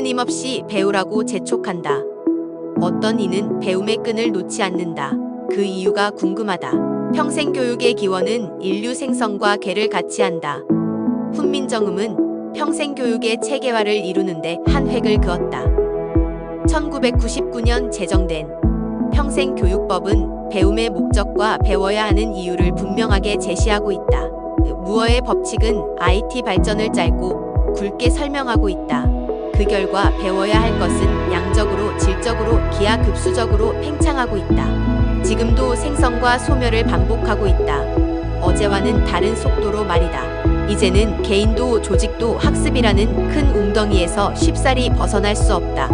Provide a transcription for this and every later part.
끊임없이 배우라고 재촉한다. 어떤 이는 배움의 끈을 놓지 않는다. 그 이유가 궁금하다. 평생 교육의 기원은 인류 생성과 개를 같이 한다. 훈민정음은 평생 교육의 체계화를 이루는데 한 획을 그었다. 1999년 제정된 평생 교육법은 배움의 목적과 배워야 하는 이유를 분명하게 제시하고 있다. 무어의 법칙은 IT 발전을 짧고 굵게 설명하고 있다. 그 결과 배워야 할 것은 양적으로, 질적으로, 기하급수적으로 팽창하고 있다. 지금도 생성과 소멸을 반복하고 있다. 어제와는 다른 속도로 말이다. 이제는 개인도 조직도 학습이라는 큰 웅덩이에서 쉽사리 벗어날 수 없다.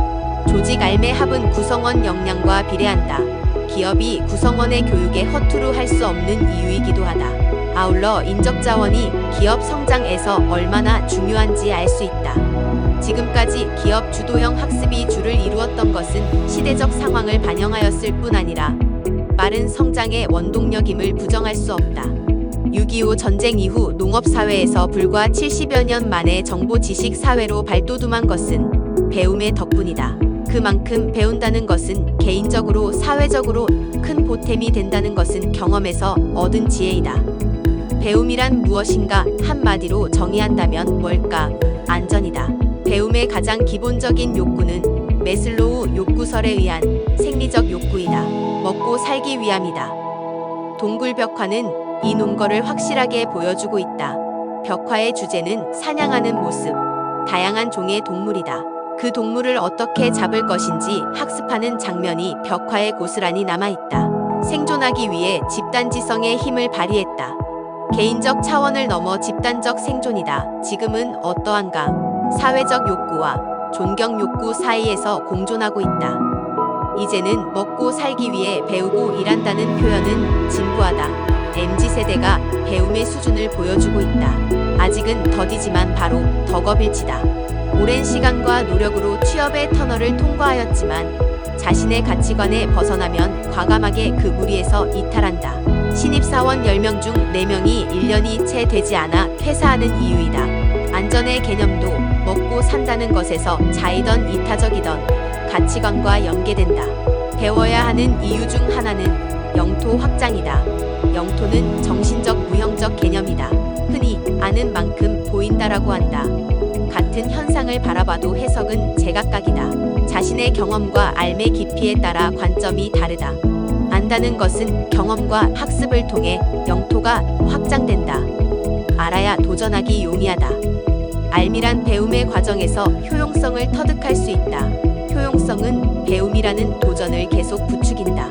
조직 알매 합은 구성원 역량과 비례한다. 기업이 구성원의 교육에 허투루 할 수 없는 이유이기도 하다. 아울러 인적 자원이 기업 성장에서 얼마나 중요한지 알 수 있다. 지금까지 기업 주도형 학습이 주를 이루었던 것은 시대적 상황을 반영하였을 뿐 아니라 빠른 성장의 원동력임을 부정할 수 없다. 6.25 전쟁 이후 농업사회에서 불과 70여 년 만에 정보 지식 사회로 발돋움한 것은 배움의 덕분이다. 그만큼 배운다는 것은 개인적으로 사회적으로 큰 보탬이 된다는 것은 경험에서 얻은 지혜이다. 배움이란 무엇인가 한마디로 정의한다면 뭘까? 안전이다. 배움의 가장 기본적인 욕구는 메슬로우 욕구설에 의한 생리적 욕구이다. 먹고 살기 위함이다. 동굴 벽화는 이 논거를 확실하게 보여주고 있다. 벽화의 주제는 사냥하는 모습, 다양한 종의 동물이다. 그 동물을 어떻게 잡을 것인지 학습하는 장면이 벽화에 고스란히 남아있다. 생존하기 위해 집단지성의 힘을 발휘했다. 개인적 차원을 넘어 집단적 생존이다. 지금은 어떠한가? 사회적 욕구와 존경 욕구 사이에서 공존하고 있다. 이제는 먹고 살기 위해 배우고 일한다는 표현은 진부하다. MZ세대가 배움의 수준을 보여주고 있다. 아직은 더디지만 바로 덕업일치다. 오랜 시간과 노력으로 취업의 터널을 통과하였지만 자신의 가치관에 벗어나면 과감하게 그 무리에서 이탈한다. 신입사원 10명 중 4명이 1년이 채 되지 않아 퇴사하는 이유이다. 안전의 개념도 먹고 산다는 것에서 자이던 이타적이던 가치관과 연계된다. 배워야 하는 이유 중 하나는 영토 확장이다. 영토는 정신적 무형적 개념이다. 흔히 아는 만큼 보인다라고 한다. 같은 현상을 바라봐도 해석은 제각각이다. 자신의 경험과 알매 깊이에 따라 관점이 다르다. 안다는 것은 경험과 학습을 통해 영토가 확장된다. 알아야 도전하기 용이하다. 알미란 배움의 과정에서 효용성을 터득할 수 있다. 효용성은 배움이라는 도전을 계속 부추긴다.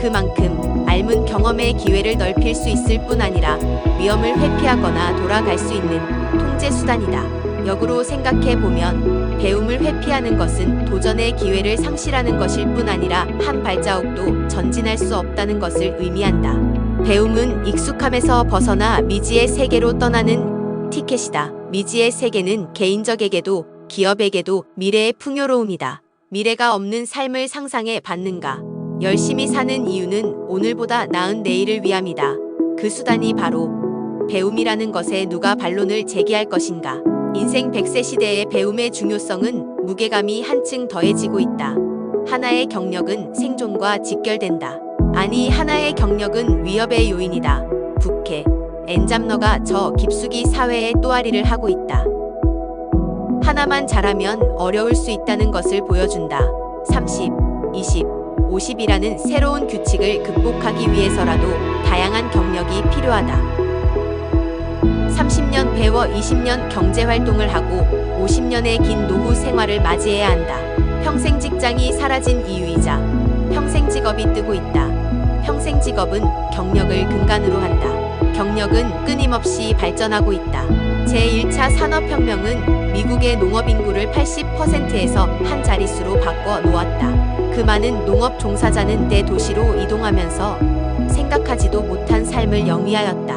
그만큼 알문 경험의 기회를 넓힐 수 있을 뿐 아니라 위험을 회피하거나 돌아갈 수 있는 통제 수단이다. 역으로 생각해 보면 배움을 회피하는 것은 도전의 기회를 상실하는 것일 뿐 아니라 한 발자국도 전진할 수 없다는 것을 의미한다. 배움은 익숙함에서 벗어나 미지의 세계로 떠나는 티켓이다. 미지의 세계는 개인적에게도 기업에게도 미래의 풍요로움이다. 미래가 없는 삶을 상상해 봤는가? 열심히 사는 이유는 오늘보다 나은 내일을 위함이다. 그 수단이 바로 배움이라는 것에 누가 반론을 제기할 것인가? 인생 100세 시대의 배움의 중요성은 무게감이 한층 더해지고 있다. 하나의 경력은 생존과 직결된다. 아니, 하나의 경력은 위협의 요인이다. 북해. 엔잡너가 저 깊숙이 사회의 또아리를 하고 있다. 하나만 잘하면 어려울 수 있다는 것을 보여준다. 30, 20, 50이라는 새로운 규칙을 극복하기 위해서라도 다양한 경력이 필요하다. 30년 배워 20년 경제 활동을 하고 50년의 긴 노후 생활을 맞이해야 한다. 평생 직장이 사라진 이유이자 평생 직업이 뜨고 있다. 평생 직업은 경력을 근간으로 한다. 경력은 끊임없이 발전하고 있다. 제1차 산업혁명은 미국의 농업 인구를 80%에서 한 자릿수로 바꿔 놓았다. 그 많은 농업 종사자는 대도시로 이동하면서 생각하지도 못한 삶을 영위하였다.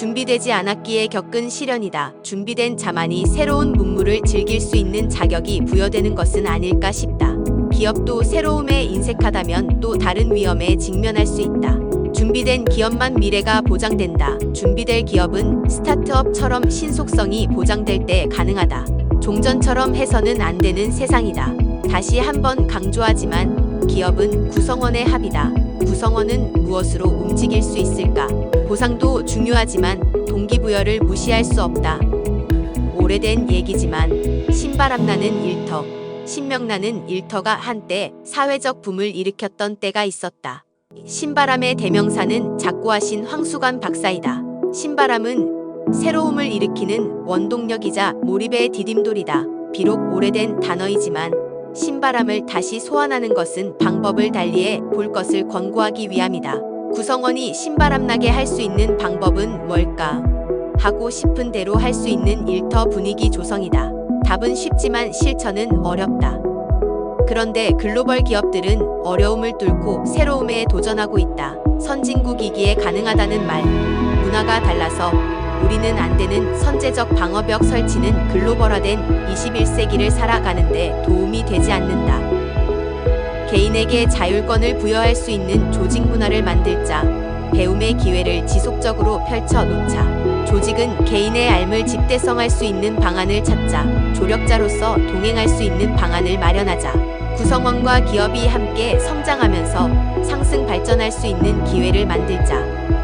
준비되지 않았기에 겪은 시련이다. 준비된 자만이 새로운 문물을 즐길 수 있는 자격이 부여되는 것은 아닐까 싶다. 기업도 새로움에 인색하다면 또 다른 위험에 직면할 수 있다. 준비된 기업만 미래가 보장된다. 준비될 기업은 스타트업처럼 신속성이 보장될 때 가능하다. 종전처럼 해서는 안 되는 세상이다. 다시 한번 강조하지만 기업은 구성원의 합이다. 구성원은 무엇으로 움직일 수 있을까? 보상도 중요하지만 동기부여를 무시할 수 없다. 오래된 얘기지만 신바람나는 일터, 신명나는 일터가 한때 사회적 붐을 일으켰던 때가 있었다. 신바람의 대명사는 작고하신 황수관 박사이다. 신바람은 새로움을 일으키는 원동력이자 몰입의 디딤돌이다. 비록 오래된 단어이지만 신바람을 다시 소환하는 것은 방법을 달리해 볼 것을 권고하기 위함이다. 구성원이 신바람 나게 할 수 있는 방법은 뭘까? 하고 싶은 대로 할 수 있는 일터 분위기 조성이다. 답은 쉽지만 실천은 어렵다. 그런데 글로벌 기업들은 어려움을 뚫고 새로움에 도전하고 있다. 선진국이기에 가능하다는 말. 문화가 달라서 우리는 안 되는 선제적 방어벽 설치는 글로벌화된 21세기를 살아가는데 도움이 되지 않는다. 개인에게 자율권을 부여할 수 있는 조직 문화를 만들자. 배움의 기회를 지속적으로 펼쳐 놓자. 조직은 개인의 삶을 집대성할 수 있는 방안을 찾자. 조력자로서 동행할 수 있는 방안을 마련하자. 구성원과 기업이 함께 성장하면서 상승 발전할 수 있는 기회를 만들자.